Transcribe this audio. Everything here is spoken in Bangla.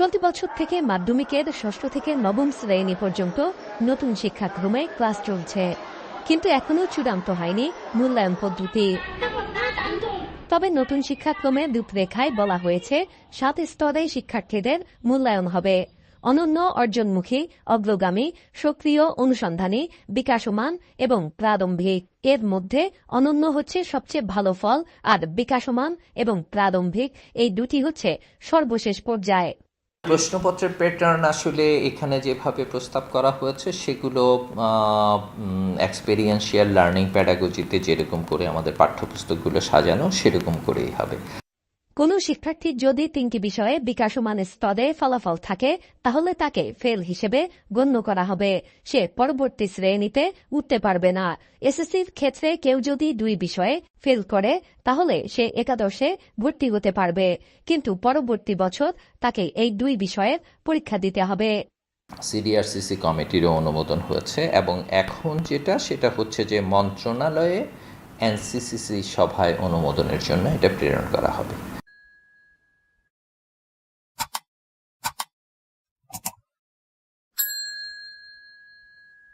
চলতি বছর থেকে মাধ্যমিকের ষষ্ঠ থেকে নবম শ্রেণি পর্যন্ত নতুন শিক্ষাক্রমে ক্লাস চলছে। কিন্তু এখনও চূড়ান্ত হয়নি মূল্যায়ন পদ্ধতি। তবে নতুন শিক্ষাক্রমে রূপরেখায় বলা হয়েছে, সাত স্তরে শিক্ষার্থীদের মূল্যায়ন হবে। অনন্য অর্জনমুখী, অগ্রগামী, সক্রিয়, অনুসন্ধানী, বিকাশমান এবং প্রারম্ভিক। এর মধ্যে অনন্য হচ্ছে সবচেয়ে ভালো ফল আর বিকাশমান এবং প্রারম্ভিক। এই দুটি হচ্ছে সর্বশেষ পর্যায়ে। প্রশ্নপত্রের প্যাটার্ন আসলে এখানে যেভাবে প্রস্তাব করা হয়েছে, সেগুলো এক্সপেরিয়েন্সিয়াল লার্নিং প্যাডাগজিতে যেরকম করে আমাদের পাঠ্যপুস্তকগুলো সাজানো, সেরকম করেই হবে। কোনো শিক্ষার্থীর যদি তিনটি বিষয়ে বিকাশমান স্তরে ফলাফল থাকে, তাহলে তাকে ফেল হিসেবে গণ্য করা হবে। সে পরবর্তী শ্রেণীতে উঠতে পারবে না। এসএসসির ক্ষেত্রে কেউ যদি দুই বিষয়ে ফেল করে, তাহলে সে একাদশে ভর্তি হতে পারবে। কিন্তু পরবর্তী বছর তাকে এই দুই বিষয়ের পরীক্ষা দিতে হবে। সিডিআরসিসি কমিটিরও অনুমোদন হয়েছে এবং এখন যেটা, সেটা হচ্ছে যে মন্ত্রণালয়ে এনসিসিসি সভায় অনুমোদনের জন্য এটা প্রেরণ করা হবে।